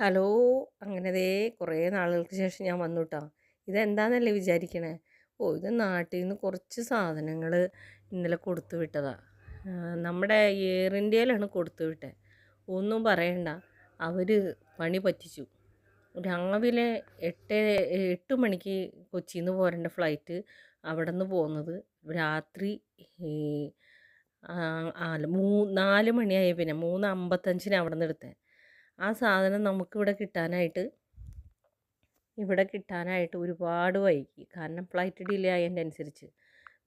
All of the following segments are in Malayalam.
ഹലോ അങ്ങനെ ദേ കുറേ നാളുകൾക്ക് ശേഷം ഞാൻ വന്നു കേട്ടോ ഇതെന്താണെന്നല്ലേ വിചാരിക്കണേ? ഓ ഇത് നാട്ടിൽ നിന്ന് കുറച്ച് സാധനങ്ങൾ ഇന്നലെ കൊടുത്തു വിട്ടതാ. നമ്മുടെ എയർ ഇന്ത്യയിലാണ് കൊടുത്തു വിട്ടത് ഒന്നും പറയണ്ട. അവർ പണി പറ്റിച്ചു. രാവിലെ എട്ട് എട്ട് മണിക്ക് കൊച്ചിയിൽ നിന്ന് പോരേണ്ട ഫ്ലൈറ്റ് അവിടെ നിന്ന് പോകുന്നത് രാത്രി മൂ നാല് മണിയായി പിന്നെ മൂന്ന് അമ്പത്തഞ്ചിന് അവിടെ നിന്ന് എടുത്തത് ആ സാധനം നമുക്കിവിടെ കിട്ടാനായിട്ട് ഇവിടെ കിട്ടാനായിട്ട് ഒരുപാട് വൈകി. കാരണം ഫ്ലൈറ്റ് ഡിലേ ആയതിന്റെ അനുസരിച്ച്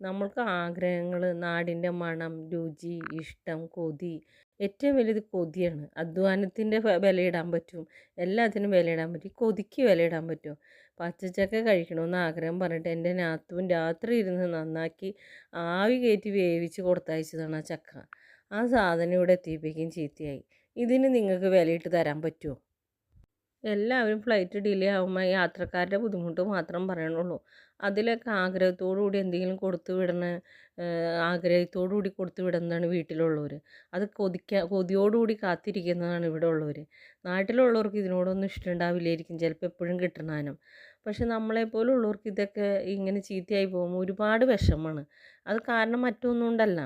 നമ്മൾക്ക് ആഗ്രഹങ്ങൾ നാടിന്റെ മണം രുചി ഇഷ്ടം കൊതി ഏറ്റവും വലുത് കൊതിയാണ്. അധ്വാനത്തിന്റെ വിലയിടാൻ പറ്റും. എല്ലാത്തിനും വിലയിടാൻ പറ്റും. കൊതിക്ക് വിലയിടാൻ പറ്റും. പച്ചച്ചക്ക കഴിക്കണമെന്ന് ആഗ്രഹം പറഞ്ഞിട്ട് എന്റെ നാത്തും രാത്രി ഇരുന്ന് നന്നാക്കി ആവി കയറ്റി വേവിച്ച് കൊടുത്തയച്ചതാണ് ആ ചക്ക. ആ സാധനം ഇവിടെ എത്തിയപ്പോഴേക്കും ചീത്തയായി. ഇതിന് നിങ്ങൾക്ക് വിലയിട്ട് തരാൻ പറ്റുമോ എല്ലാവരും ഫ്ലൈറ്റ് ഡിലേ ആകുമ്പോൾ യാത്രക്കാരുടെ ബുദ്ധിമുട്ട് മാത്രം പറയണുള്ളൂ. അതിലൊക്കെ ആഗ്രഹത്തോടു കൂടി എന്തെങ്കിലും കൊടുത്തു വിടണ ആഗ്രഹത്തോടു കൂടി കൊടുത്തു വിടുന്നതാണ് വീട്ടിലുള്ളവർ അത് കൊതിക്ക കൊതിയോടുകൂടി കാത്തിരിക്കുന്നതാണ് ഇവിടെ ഉള്ളവർ നാട്ടിലുള്ളവർക്ക് ഇതിനോടൊന്നും ഇഷ്ടമുണ്ടാവില്ലായിരിക്കും ചിലപ്പോൾ എപ്പോഴും കിട്ടണാനും. പക്ഷെ നമ്മളെപ്പോലുള്ളവർക്ക് ഇതൊക്കെ ഇങ്ങനെ ചീത്തയായി പോകുമ്പോൾ ഒരുപാട് വിഷമമാണ്. അത് കാരണം മറ്റൊന്നും കൊണ്ടല്ല.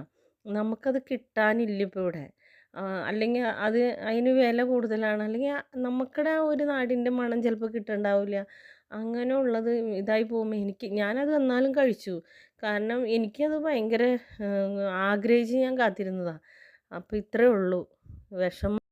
നമുക്കത് കിട്ടാനില്ല ഇപ്പോൾ ഇവിടെ. അല്ലെങ്കിൽ അത് അതിന് വില കൂടുതലാണ്. അല്ലെങ്കിൽ നമുക്കിടെ ഒരു നാടിന്റെ മണം ചിലപ്പോൾ കിട്ടുന്നുണ്ടാവില്ല അങ്ങനെ ഉള്ളത് ഇതായി പോകുമ്പോൾ എനിക്ക് ഞാനത് എന്നാലും കഴിച്ചു. കാരണം എനിക്കത് ഭയങ്കര ആഗ്രഹിച്ച് ഞാൻ കാത്തിരുന്നതാണ് അപ്പോൾ ഇത്രയേ ഉള്ളൂ. വിഷമം